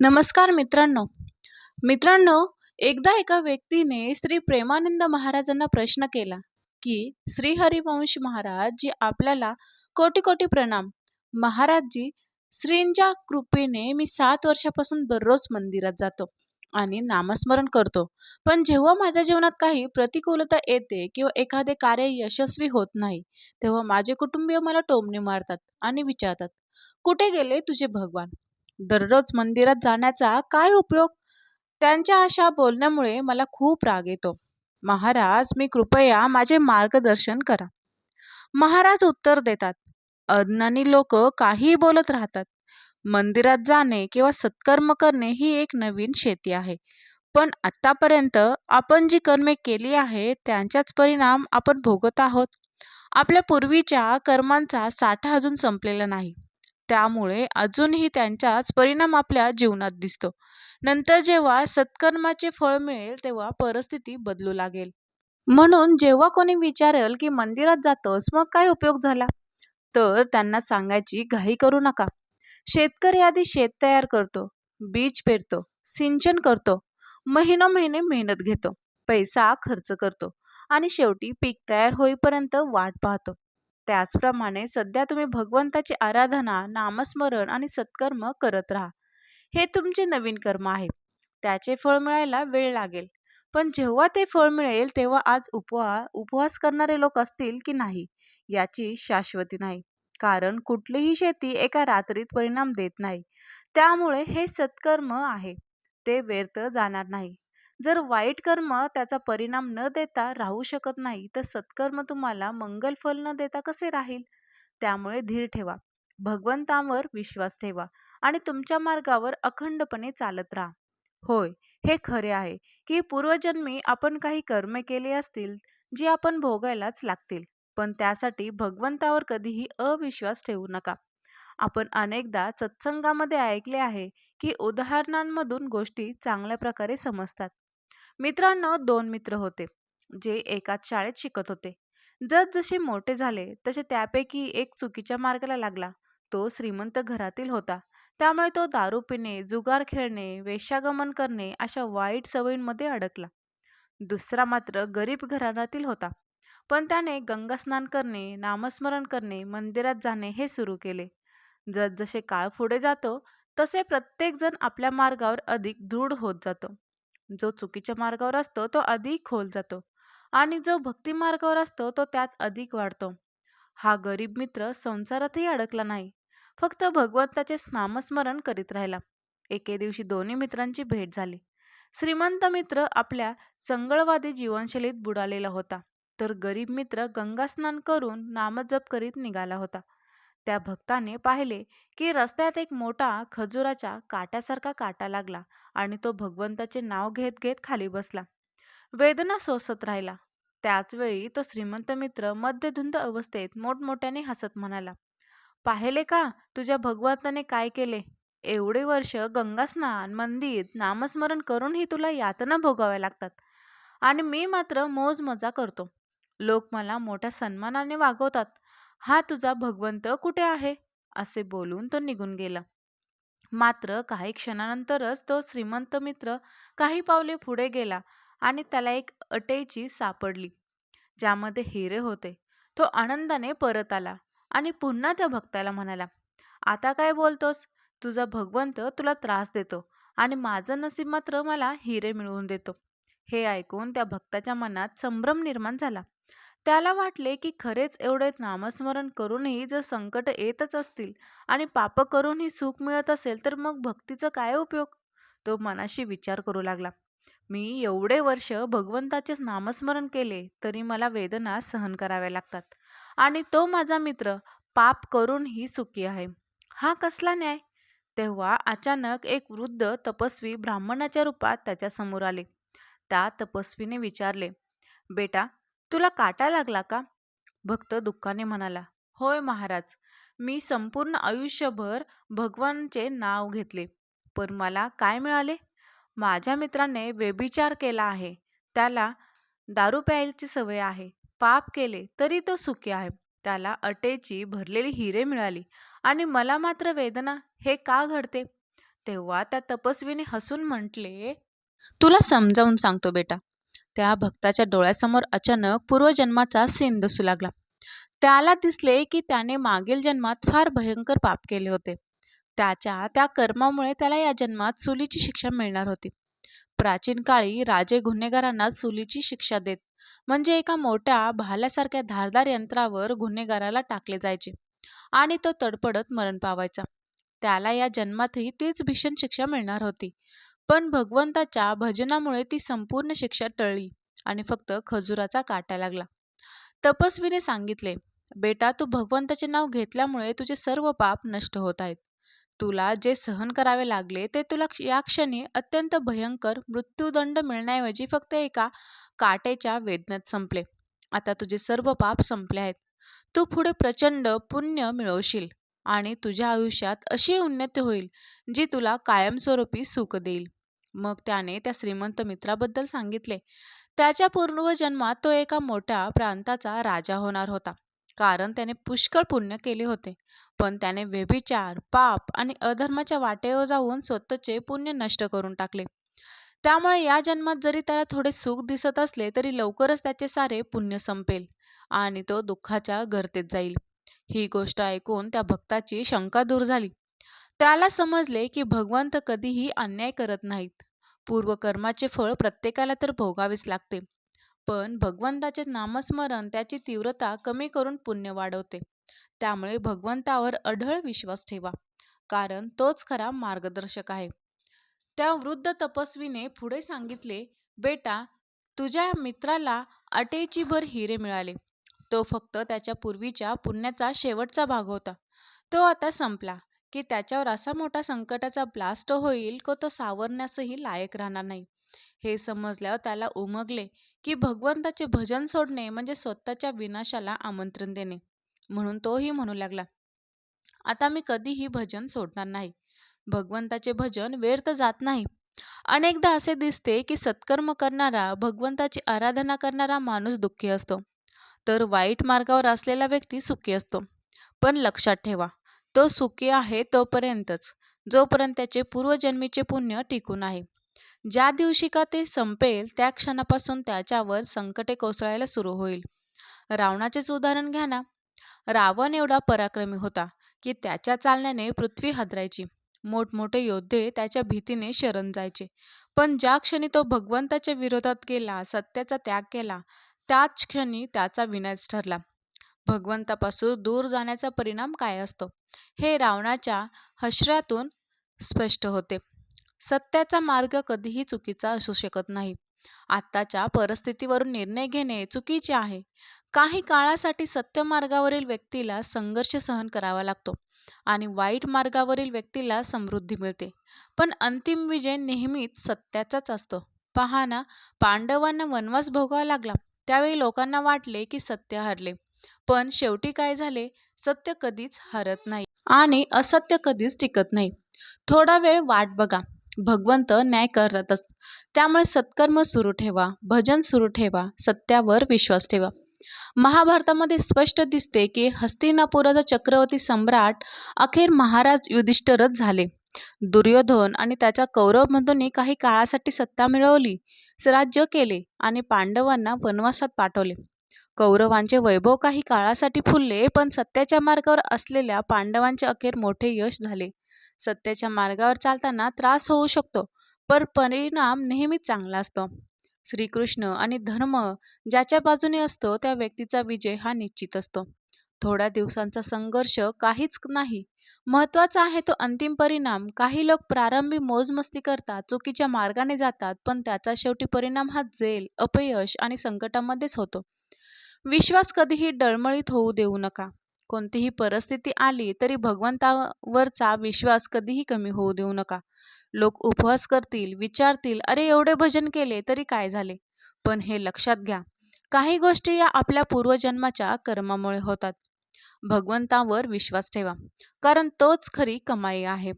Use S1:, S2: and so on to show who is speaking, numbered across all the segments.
S1: नमस्कार मित्रांनो. मित्रांनो एकदा एका व्यक्तीने श्री प्रेमानंद महाराजांना प्रश्न केला की श्री हरिवंश महाराज जी आपल्याला कोटी कोटी प्रणाम. महाराजजी श्रींच्या कृपेने मी सात वर्षापासून दररोज मंदिरात जातो आणि नामस्मरण करतो. पण जेव्हा माझ्या जीवनात काही प्रतिकूलता येते किंवा एखादे कार्य यशस्वी होत नाही तेव्हा माझे कुटुंबीय मला टोमणे मारतात आणि विचारतात कुठे गेले तुझे भगवान? दररोज मंदिरात जाण्याचा काय उपयोग? त्यांच्या अशा बोलण्यामुळे मला खूप राग येतो. महाराज मी कृपया माझे मार्गदर्शन करा. महाराज उत्तर देतात. अज्ञानी लोक काहीही बोलत राहतात. मंदिरात जाणे किंवा सत्कर्म करणे ही एक नवीन शेती आहे. पण आतापर्यंत आपण जी कर्मे केली आहे त्यांचाच परिणाम आपण भोगत आहोत. आपल्या पूर्वीच्या कर्मांचा साठा अजून संपलेला नाही. त्यामुळे अजूनही त्यांचाच परिणाम आपल्या जीवनात दिसतो. नंतर जेव्हा सत्कर्माचे फळ मिळेल तेव्हा परिस्थिती बदलू लागेल. म्हणून जेव्हा कोणी विचारेल की मंदिरात जातोस मग काय उपयोग झाला? तर त्यांना सांगायची घाई करू नका. शेतकरी आधी शेत तयार करतो बीज पेरतो सिंचन करतो महिनो महिने मेहनत घेतो पैसा खर्च करतो आणि शेवटी पीक तयार होईपर्यंत वाट पाहतो. त्याचप्रमाणे सध्या तुम्ही भगवंताची आराधना नामस्मरण आणि सत्कर्म करत राहा. हे तुमचे नवीन कर्म आहे. त्याचे फळ मिळायला वेळ लागेल. पण जेव्हा ते फळ मिळेल तेव्हा आज उपवा उपवास करणारे लोक असतील की नाही याची शाश्वती नाही. कारण कुठलीही शेती एका रात्रीत परिणाम देत नाही. त्यामुळे हे सत्कर्म आहे. ते व्यर्थ जाणार नाही. जर वाईट कर्म त्याचा परिणाम न देता राहू शकत नाही तर सत्कर्म तुम्हाला मंगल फल न देता कसे राहील? त्यामुळे धीर ठेवा. भगवंतांवर विश्वास ठेवा आणि तुमच्या मार्गावर अखंडपणे चालत राहा. होय हे खरे आहे की पूर्वजन्मी आपण काही कर्मे केले असतील जी आपण भोगायलाच लागतील पण त्यासाठी भगवंतावर कधीही अविश्वास ठेवू नका. आपण अनेकदा सत्संगामध्ये ऐकले आहे की उदाहरणांमधून गोष्टी चांगल्या प्रकारे समजतात. मित्रांनो दोन मित्र होते जे एकाच शाळेत शिकत होते. जसजसे मोठे झाले तसे त्यापैकी एक चुकीच्या मार्गाला लागला. तो श्रीमंत घरातील होता. त्यामुळे तो दारू पिणे जुगार खेळणे वेश्यागमन करणे अशा वाईट सवयींमध्ये अडकला. दुसरा मात्र गरीब घराण्यातील होता. पण त्याने गंगास्नान करणे नामस्मरण करणे मंदिरात जाणे हे सुरू केले. जसजसे काळ पुढे जातो तसे प्रत्येकजण आपल्या मार्गावर अधिक दृढ होत जातो. जो चुकीच्या मार्गावर असतो तो अधिक खोल जातो आणि जो भक्ती मार्गावर असतो तो त्यात अधिक वाढतो. हा गरीब मित्र संसारातही अडकला नाही फक्त भगवंताचे नामस्मरण करीत राहिला. एके दिवशी दोन्ही मित्रांची भेट झाली. श्रीमंत मित्र आपल्या चंगळवादी जीवनशैलीत बुडालेला होता. तर गरीब मित्र गंगास्नान करून नामजप करीत निघाला होता. त्या भक्ताने पाहिले की रस्त्यात एक मोठा खजुराच्या काट्यासारखा काटा लागला आणि तो भगवंताचे नाव घेत घेत खाली बसला. वेदना सोसत राहिला. त्याचवेळी तो श्रीमंत मित्र मध्यधुंद अवस्थेत मोठमोठ्याने हसत म्हणाला पाहिले का तुझ्या भगवंताने काय केले? एवढे वर्ष गंगास्नान मंदिर नामस्मरण करूनही तुला यातना भोगाव्या लागतात. आणि मी मात्र मोज मजा करतो. लोक मला मोठ्या सन्मानाने वागवतात. हा तुझा भगवंत कुठे आहे? असे बोलून तो निघून गेला. मात्र काही क्षणानंतरच तो श्रीमंत मित्र काही पावले पुढे गेला आणि त्याला एक अटेची सापडली ज्यामध्ये हिरे होते. तो आनंदाने परत आला आणि पुन्हा त्या भक्ताला म्हणाला आता काय बोलतोस? तुझा भगवंत तुला त्रास देतो आणि माझं नसीब मात्र मला हिरे मिळवून देतो. हे ऐकून त्या भक्ताच्या मनात संभ्रम निर्माण झाला. त्याला वाटले की खरेच एवढे नामस्मरण करूनही जर संकट येतच असतील आणि पाप करूनही सुख मिळत असेल तर मग भक्तीचा काय उपयोग? तो मनाशी विचार करू लागला. मी एवढे वर्ष भगवंताचे नामस्मरण केले तरी मला वेदना सहन कराव्या लागतात. आणि तो माझा मित्र पाप करूनही सुखी आहे. हा कसला न्याय? तेव्हा अचानक एक वृद्ध तपस्वी ब्राह्मणाच्या रूपात त्याच्यासमोर आले. त्या तपस्वीने विचारले बेटा तुला काटा लागला का? भक्त दुःखाने म्हणाला होय महाराज मी संपूर्ण आयुष्यभर भगवानचे नाव घेतले. पण मला काय मिळाले? माझ्या मित्राने व्यभिचार केला आहे. त्याला दारू प्यायची सवय आहे. पाप केले तरी तो सुखी आहे. त्याला अटेची भरलेली हिरे मिळाली. आणि मला मात्र वेदना हे का घडते? तेव्हा त्या तपस्वीने हसून म्हटले तुला समजावून सांगतो बेटा. त्या भक्ताच्या डोळ्यासमोर अचानक पूर्वजन्माचा सीन दिसू लागला. त्याला दिसले की त्याने मागील जन्मात फार भयंकर पाप केले होते. त्याच्या त्या कर्मामुळे त्याला या जन्मात चुलीची शिक्षा मिळणार होती. प्राचीन काळी राजे गुन्हेगारांना चुलीची शिक्षा देत म्हणजे एका मोठ्या भाल्यासारख्या धारदार यंत्रावर गुन्हेगाराला टाकले जायचे आणि तो तडपडत मरण पावायचा. त्याला या जन्मातही तीच भीषण शिक्षा मिळणार होती. पण भगवंताच्या भजनामुळे ती संपूर्ण शिक्षा टळली आणि फक्त खजुराचा काटा लागला. तपस्वीने सांगितले बेटा तू भगवंताचे नाव घेतल्यामुळे तुझे सर्व पाप नष्ट होत आहेत. तुला जे सहन करावे लागले ते तुला या क्षणी अत्यंत भयंकर मृत्यूदंड मिळण्याऐवजी फक्त एका काटेच्या वेदनेत संपले. आता तुझे सर्व पाप संपले आहेत. तू पुढे प्रचंड पुण्य मिळवशील आणि तुझ्या आयुष्यात अशी उन्नती होईल जी तुला कायमस्वरूपी सुख देईल. मग त्याने त्या श्रीमंत मित्राबद्दल सांगितले. त्याच्या पूर्वजन्मात तो एका मोठ्या प्रांताचा राजा होणार होता. कारण त्याने पुष्कळ पुण्य केले होते. पण त्याने व्यभिचार पाप आणि अधर्माच्या वाटेवर जाऊन स्वतःचे पुण्य नष्ट करून टाकले. त्यामुळे या जन्मात जरी त्याला थोडे सुख दिसत असले तरी लवकरच त्याचे सारे पुण्य संपेल आणि तो दुःखाच्या गर्तेत जाईल. ही गोष्ट ऐकून त्या भक्ताची शंका दूर झाली. त्याला समजले की भगवंत कधीही अन्याय करत नाहीत. पूर्वकर्माचे फळ प्रत्येकाला तर भोगावेच लागते. पण भगवंताचे नामस्मरण त्याची तीव्रता कमी करून पुण्य वाढवते. त्यामुळे भगवंतावर अढळ विश्वास ठेवा. कारण तोच खरा मार्गदर्शक आहे. त्या वृद्ध तपस्वीने पुढे सांगितले बेटा तुझ्या मित्राला अटेची भर हिरे मिळाले. तो फक्त त्याच्या पूर्वीच्या पुण्याचा शेवटचा भाग होता. तो आता संपला. की त्याच्यावर असा मोठा संकटाचा ब्लास्ट होईल को तो सावरण्यासही लायक राहणार नाही. हे समजल्यावर त्याला उमगले की भगवंताचे भजन सोडणे म्हणजे स्वतःच्या विनाशाला आमंत्रण देणे. म्हणून तोही म्हणू लागला आता मी कधीही भजन सोडणार नाही. भगवंताचे भजन व्यर्थ जात नाही. अनेकदा असे दिसते की सत्कर्म करणारा भगवंताची आराधना करणारा माणूस दुःखी असतो. तर वाईट मार्गावर असलेला व्यक्ती सुखी असतो. पण लक्षात ठेवा तो सुखी आहे तोपर्यंतच जोपर्यंत त्याचे पूर्वजन्मीचे पुण्य टिकून आहे ज्या दिवशी का ते संपेल त्या क्षणापासून त्याच्यावर संकटे कोसळायला सुरू होईल. रावणाचेच उदाहरण घ्या ना. रावण एवढा पराक्रमी होता की त्याच्या चालण्याने पृथ्वी हादरायची. मोठमोठे योद्धे त्याच्या भीतीने शरण जायचे. पण ज्या क्षणी तो भगवंताच्या विरोधात गेला सत्याचा त्याग केला त्याच क्षणी त्याचा विनाश ठरला. भगवंतापासून दूर जाण्याचा परिणाम काय असतो? हे रावणाच्या हश्र्यातून स्पष्ट होते. सत्याचा मार्ग कधीही चुकीचा असू शकत नाही. आत्ताच्या परिस्थितीवरून निर्णय घेणे चुकीचे आहे. काही काळासाठी सत्य मार्गावरील व्यक्तीला संघर्ष सहन करावा लागतो आणि वाईट मार्गावरील व्यक्तीला समृद्धी मिळते. पण अंतिम विजय नेहमीच सत्याचाच असतो. पहा ना पांडवांना वनवास भोगावा लागला. त्यावेळी लोकांना वाटले की सत्य हरले. पण शेवटी काय झाले? सत्य कधीच हरत नाही आणि असत्य कधीच टिकत नाही. थोडा वेळ वाट बघा. भगवंत न्याय करतच. त्यामुळे सत्कर्म सुरू ठेवा भजन सुरू ठेवा सत्यावर विश्वास ठेवा. महाभारतामध्ये स्पष्ट दिसते की हस्तिनापुराचा चक्रवर्ती सम्राट अखेर महाराज युधिष्ठरच झाले. दुर्योधन आणि त्याच्या कौरवमधूनही काही काळासाठी सत्ता मिळवली राज्य केले आणि पांडवांना वनवासात पाठवले. कौरवांचे वैभव काही काळासाठी फुलले पण सत्याच्या मार्गावर असलेल्या पांडवांचे अखेर मोठे यश झाले. सत्याच्या मार्गावर चालताना त्रास होऊ शकतो पर परिणाम नेहमीच चांगला असतो. श्रीकृष्ण आणि धर्म ज्याच्या बाजूने असतो त्या व्यक्तीचा विजय हा निश्चित असतो. थोड्या दिवसांचा संघर्ष काहीच नाही. महत्त्वाचा आहे तो अंतिम परिणाम. काही लोक प्रारंभी मोजमस्ती करतात चुकीच्या मार्गाने जातात पण त्याचा शेवटी परिणाम हा जेल अपयश आणि संकटामध्येच होतो. विश्वास कधीही डळमळीत होऊ देऊ नका. कोणतीही परिस्थिती आली तरी भगवंतावरचा विश्वास कधीही कमी होऊ देऊ नका. लोक उपवास करतील विचारतील अरे एवढे भजन केले तरी काय झाले? पण हे लक्षात घ्या काही गोष्टी या आपल्या पूर्वजन्माच्या कर्मामुळे होतात. भगवंतावर विश्वास ठेवा कारण तोच खरी कमाई आहे.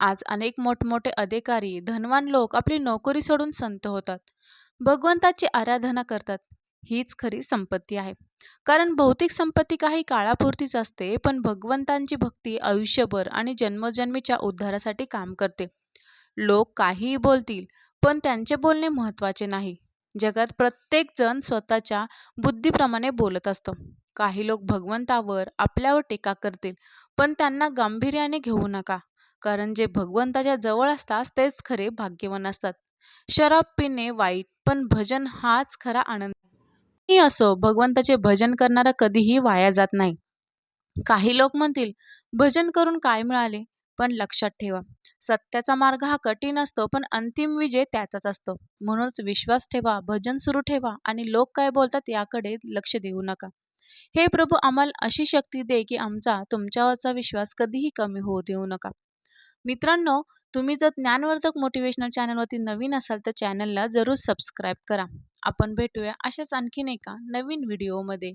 S1: आज अनेक मोठमोठे अधिकारी धनवान लोक आपली नोकरी सोडून संत होतात. भगवंताची आराधना करतात. हीच खरी संपत्ती आहे. कारण भौतिक संपत्ती काही काळापुरतीच असते पण भगवंतांची भक्ती आयुष्यभर आणि जन्मजन्मीच्या उद्धारासाठी काम करते. लोक काहीही बोलतील पण त्यांचे बोलणे महत्त्वाचे नाही. जगात प्रत्येकजण स्वतःच्या बुद्धीप्रमाणे बोलत असतो. काही लोक भगवंतावर आपल्यावर टीका करतील पण त्यांना गांभीर्याने घेऊ नका. कारण जे भगवंताच्या जवळ असतात तेच खरे भाग्यवान असतात. शराब पिणे वाईट पण भजन हाच खरा आनंद मी असो भगवंताचे भजन करणारा कधीही वाया जात नाही. काही लोक म्हणतील भजन करून काय मिळाले? पण लक्षात ठेवा सत्याचा मार्ग हा कठीण असतो पण अंतिम विजय त्याचाच असतो. म्हणूनच विश्वास ठेवा भजन सुरू ठेवा आणि लोक काय बोलतात याकडे लक्ष देऊ नका. हे प्रभू आम्हाला अशी शक्ती दे की आमचा तुमच्यावरचा विश्वास कधीही कमी होऊ देऊ नका. मित्रांनो तुम्ही जर ज्ञानवर्धक मोटिवेशनल चॅनलवरती नवीन असाल तर चॅनलला जरूर सबस्क्राईब करा. आपण भेटूया अशाच आणखीन एका नवीन व्हिडिओमध्ये.